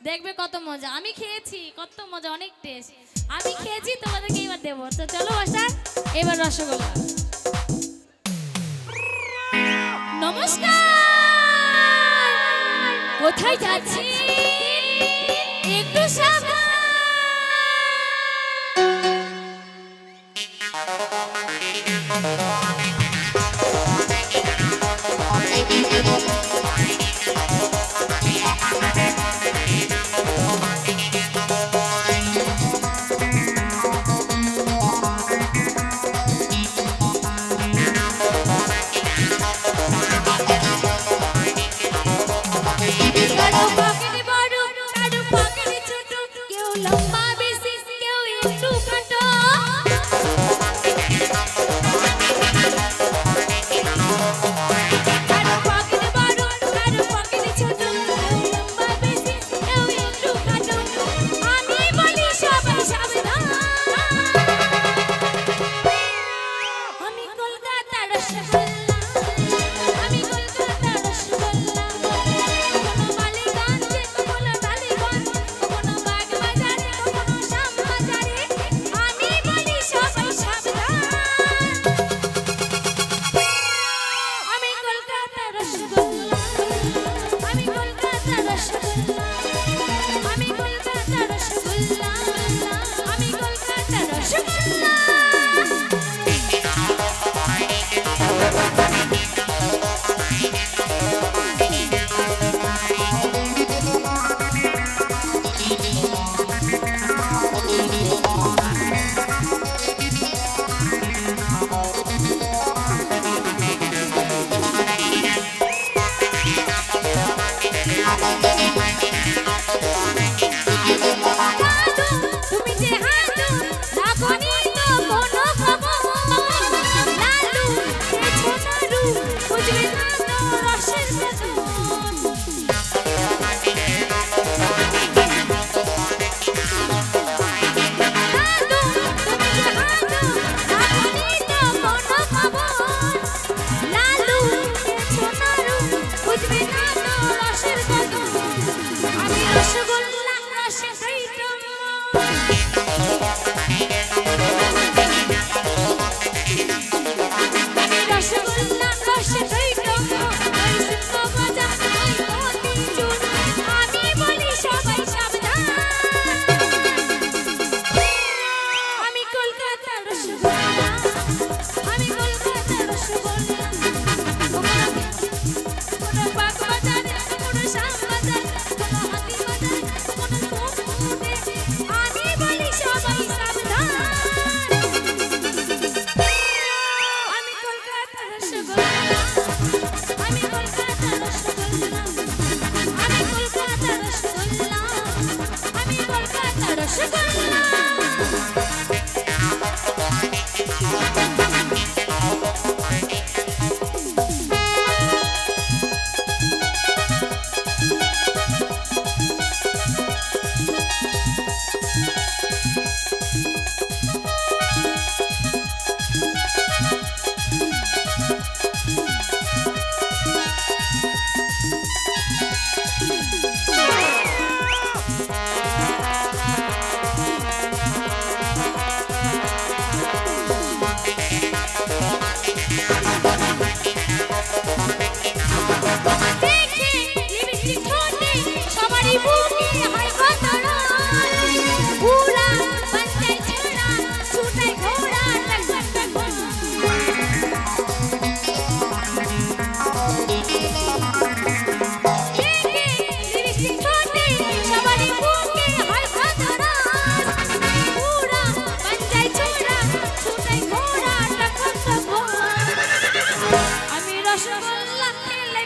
দেখবে কত মজা। আমি খেয়েছি, কত মজা, অনেক টেস্ট আমি খেয়েছি, তোমাদেরকে এবার দেবো। তো চলো আসা এবার রসগোল্লা। নমস্কার! কোথায় যাচ্ছি একটু সাবধান। Yeah. Yaşasın.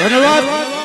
রসগোল্লা ধন্যবাদ